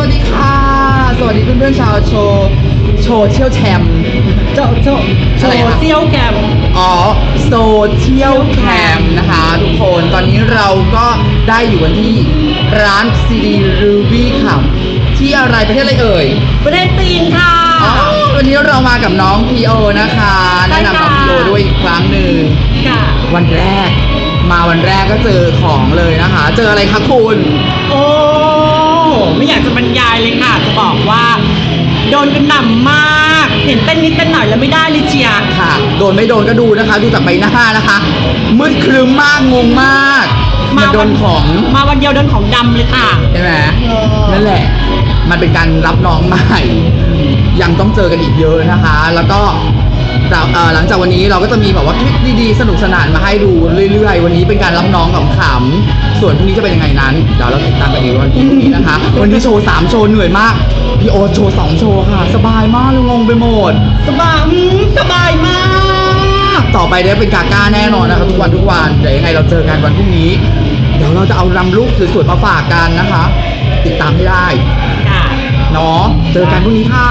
วัสดีค่ะ สวัสดีเพื่อนๆชาวโชว์โชว์เชี่ยวแชมป์โจโจโจอะไรนะ เซียวแกม อ๋อโซเชียลแคมนะคะทุกคนตอนนี้เราก็ได้อยู่กันที่ร้านซีดีรูบี้ค่ะที่อะไรประเทศอะไรเอ่ย ประเทศจีนค่ะ อ๋อ วันนี้เรามากับน้องพีโอนะคะ ใช่แนะนำน้องค่ะพีโอด้วยอีกครั้งหนึ่งค่ะวันแรก มาวันแรกก็เจอของเลยนะคะ เจออะไรคะคุณ โดนกันหน่ำมาก เห็นเต้นนิดเต้นหน่อยแล้วไม่ได้เลยเจียค่ะ โดนไม่โดนก็ดูนะคะ ดูจากใบหน้านะคะ มืดครึ้มมากงงมากมันโดนของ มาวันเดียวโดนของดำเลยค่ะ ใช่ไหมเออนั่นแหละ มันเป็นการรับน้องใหม่ ยังต้องเจอกันอีกเยอะนะคะ แล้วก็เราเอ่อหลังจากวันนี้เราก็จะมีแบบว่าคลิปดีๆ สนุกสนานมาให้ดูเรื่อยๆ วันนี้เป็นการรับน้องขำๆส่วนพรุ่งนี้จะเป็นยังไงนั้นเดี๋ยวเราติดตามกันอีกวันพรุ่งนี้นะคะ วันนี้โชว์สามโชว์เหนื่อยมาก พี่โอ๊ตโชว์สองโชว์ค่ะ สบายมากเลยงงไปหมด สบายอืมสบายมาก ต่อไปได้เป็นกาก้าแน่นอนนะครับทุกวันทุกวันเดี๋ยวยังไงเราเจอกันวันพรุ่งนี้ เดี๋ยวเราจะเอานำรูปสวยๆมาฝากกันนะคะ ติดตามให้ได้ค่ะ เนาะเจอกันพรุ่งนี้ค่ะ